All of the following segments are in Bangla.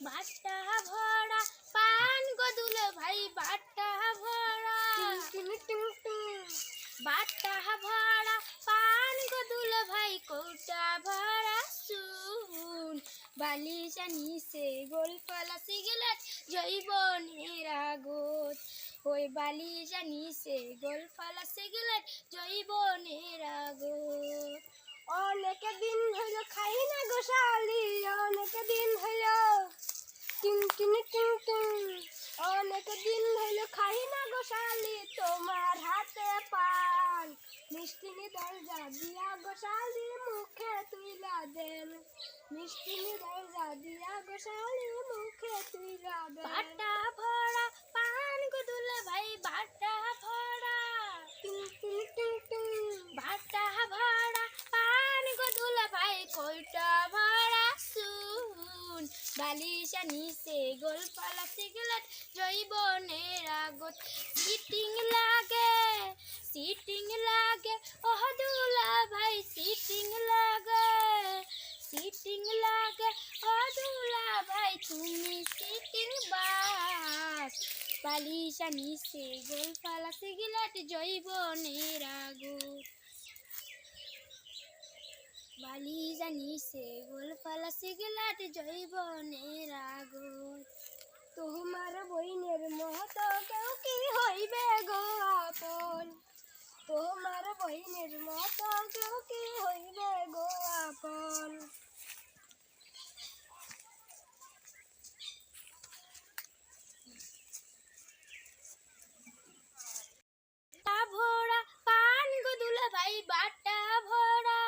বাট্টা ভরা, পান গদুলে ভাই, বাট্টা ভরা। বাট্টা ভরা, পান গদুলে ভাই, কৌটা ভরা শুন বালি জানি সে গোল ফলা সিগলেট জৈবনের আগত ওই বালি জানি সে গোল ফলা সিগলেট জৈবনের আগত অনেক দিন হলো খাই না গো শালি, অনেক দিন হলো টিং টিং টিং টিং অনেক দিন হলো খাই না গো শালি তোমার হাতে পান মিষ্টি দরজা দিয়া গো শালি মুখে তুইলা দেন। মিষ্টি নি দরজা দিয়া গো শালি মুখে তুইলা দেন। বাটা ভরা পান গদুলে ভাই বাটা ভরা। টিং টিং টিং টিং। বাটা ভরা পান গদুলে ভাই কইটা ভরা শুন বালিশা নিচে গোল পালা সিগলেট জৈবনের আগত সিটিং লাগে সিটিং লাগে ওহ দুলা ভাই সিটিং লাগে সিটিং লাগে। ও দুলা ভাই, তুমি সিটিং বাস। বালিশা নিচে গোল পালা সিগলেট জৈবনের আগত বালি জানিছে গোল পালা সিগলাট জৈবনের আগত তোমার বইনের মতো কেউ কি হইবে গো আপন তোমার বইনের মতো কেউ কি হইবে গো আপন? বাটা ভরা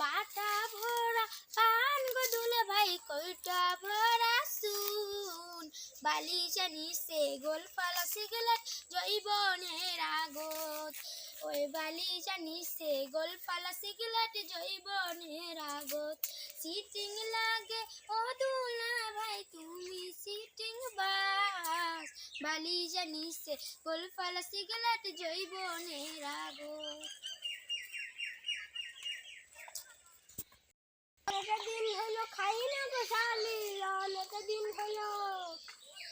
বাটা ভরা। পান গদুলা ভাই, কইটা ভরা শুন বালি জানিছে গোল পালা সিগলাট জৈবনের আগত। ওই বালি জানিছে গোল পালা সিগলাট জৈবনের আগত। সিটিং লাগে ও দুলা ভাই, তুমি সিটিং বাস। বালি জানিছে গোল পালা সিগলাট জৈবনের আগত। অনেক দিন হলো খাই না গো শালি অনেক দিন হলো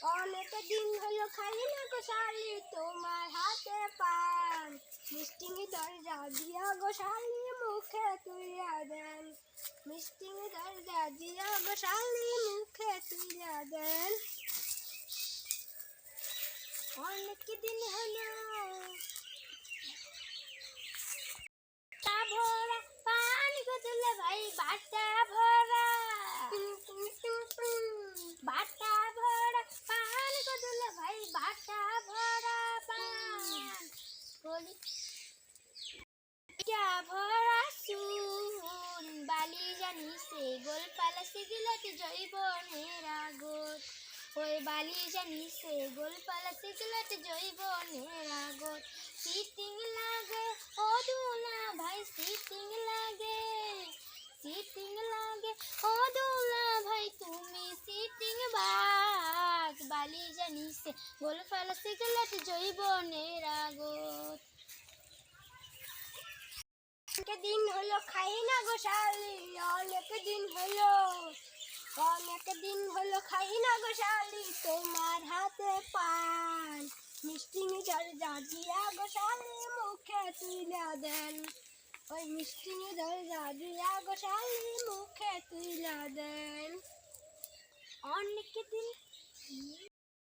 অনেক দিন হলো খাই না গো তোমার হাতে পান। মিষ্টি দরজা দিয়া গো মুখে তুইয়া দেন। মিষ্টি দরজা দিয়া গো মুখে তুইয়া দেন। অনেক দিন হলো। ভরা, পান গদুলে ভাই বাটা ভরা। বাটা ভরা পান গদুলে ভাই বাটা ভরা পান বলি বাটা ভরা শুন বালি গোল পালা সিগিলত জৈবনের আগত ওই বালি জানিছে গোল পালা সিগিলত জৈবনের আগত সিটিং লাগে ও দুলা ভাই, সিটিং লাগে। সিটিং লাগে ও দুলা ভাই, তুমি সিটিং বাস বালি জানিছে গোল পালা সিগিলত জৈবনের আগত অনেক দিন হলো খাই না গো শালি, অনেক দিন হলো, অনেক দিন হলো খাই না গো শালি, তোমার হাতে পান, মিষ্টি দরজা দিয়া গো শালি, মুখে তুইলা দেন। ওই মিষ্টি দরজা দিয়া গো শালি, মুখে তুইলা দেন। অনেক দিন